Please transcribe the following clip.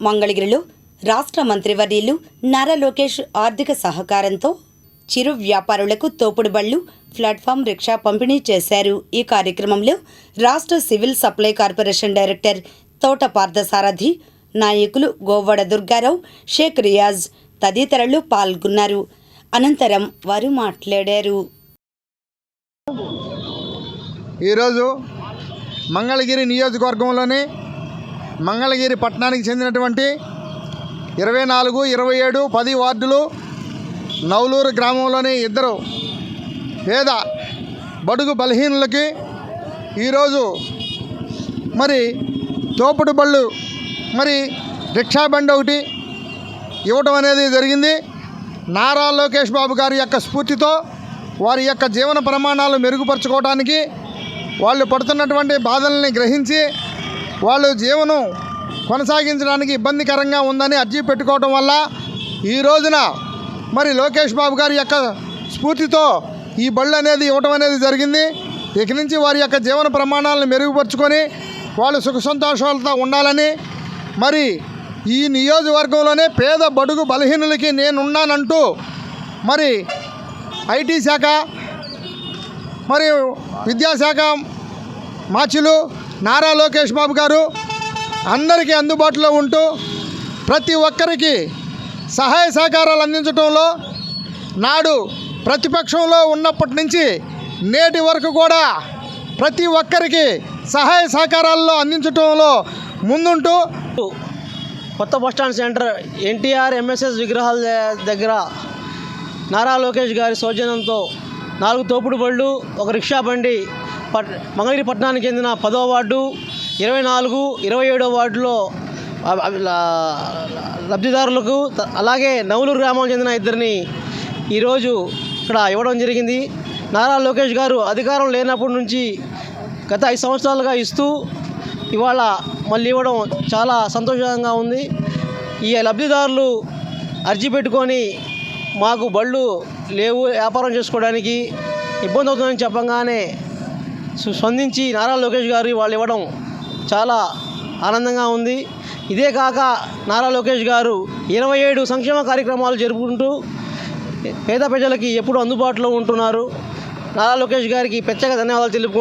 మంగళగిరిలో రాష్ట్ర మంత్రివర్యులు నారా లోకేష్ ఆర్థిక సహకారంతో చిరు వ్యాపారులకు తోపుడు బళ్ళు ప్లాట్ఫామ్ రిక్షా పంపిణీ చేశారు. ఈ కార్యక్రమంలో రాష్ట్ర సివిల్ సప్లై కార్పొరేషన్ డైరెక్టర్ తోట పార్థసారథి నాయకులు గోవడ దుర్గారావు షేక్ రియాజ్ తదితరులు పాల్గొన్నారు. అనంతరం వారు మాట్లాడారు. ఈరోజు మంగళగిరి నియోజకవర్గంలోని మంగళగిరి పట్టణానికి చెందినటువంటి ఇరవై నాలుగు ఇరవై ఏడు పది వార్డులు నవలూరు గ్రామంలోని ఇద్దరు పేద బడుగు బలహీనులకి ఈరోజు మరి తోపుడు బళ్ళు మరి రిక్షా బండి ఒకటి ఇవ్వటం అనేది జరిగింది. నారా లోకేష్ బాబు గారి యొక్క స్ఫూర్తితో వారి యొక్క జీవన ప్రమాణాలు మెరుగుపరచుకోవడానికి వాళ్ళు పడుతున్నటువంటి బాధల్ని గ్రహించి వాళ్ళు జీవనం కొనసాగించడానికి ఇబ్బందికరంగా ఉందని అర్జీ పెట్టుకోవటం వల్ల ఈ రోజున మరి లోకేష్ బాబు గారి యొక్క స్ఫూర్తితో ఈ బళ్ళు అనేది ఇవ్వటం అనేది జరిగింది. ఇక నుంచి వారి యొక్క జీవన ప్రమాణాలను మెరుగుపరుచుకొని వాళ్ళు సుఖ సంతోషాలతో ఉండాలని మరి ఈ నియోజకవర్గంలోనే పేద బడుగు బలహీనులకి నేనున్నానంటూ మరి ఐటీ శాఖ మరియు విద్యాశాఖ మాచులు నారా లోకేష్ బాబు గారు అందరికీ అందుబాటులో ఉంటూ ప్రతి ఒక్కరికి సహాయ సహకారాలు అందించడంలో నాడు ప్రతిపక్షంలో ఉన్నప్పటి నుంచి నేటి వరకు కూడా ప్రతి ఒక్కరికి సహాయ సహకారాల్లో అందించడంలో ముందుంటూ కొత్త బస్టాండ్ సెంటర్ ఎన్టీఆర్ ఎంఎస్ఎస్ విగ్రహాల దగ్గర నారా లోకేష్ గారి సౌజన్యంతో నాలుగు తోపుడు బళ్ళు ఒక రిక్షా బండి పట్ మంగళగిరి పట్టణానికి చెందిన పదో వార్డు ఇరవై నాలుగు ఇరవై ఏడో వార్డులో లబ్ధిదారులకు అలాగే నవలూరు గ్రామానికి చెందిన ఇద్దరిని ఈరోజు ఇక్కడ ఇవ్వడం జరిగింది. నారా లోకేష్ గారు అధికారం లేనప్పటి నుంచి గత ఐదు సంవత్సరాలుగా ఇస్తూ ఇవాళ మళ్ళీ ఇవ్వడం చాలా సంతోషంగా ఉంది. ఈ లబ్ధిదారులు అర్జీ పెట్టుకొని మాకు బళ్ళు లేవు వ్యాపారం చేసుకోవడానికి ఇబ్బంది అవుతుందని చెప్పంగానే స్పందించి నారా లోకేష్ గారు వాళ్ళు ఇవ్వడం చాలా ఆనందంగా ఉంది. ఇదే కాక నారా లోకేష్ గారు ఇరవై ఏడు సంక్షేమ కార్యక్రమాలు జరుపుకుంటూ పేద ప్రజలకి ఎప్పుడు అందుబాటులో ఉంటున్నారు. నారా లోకేష్ గారికి ప్రత్యేక ధన్యవాదాలు తెలుపు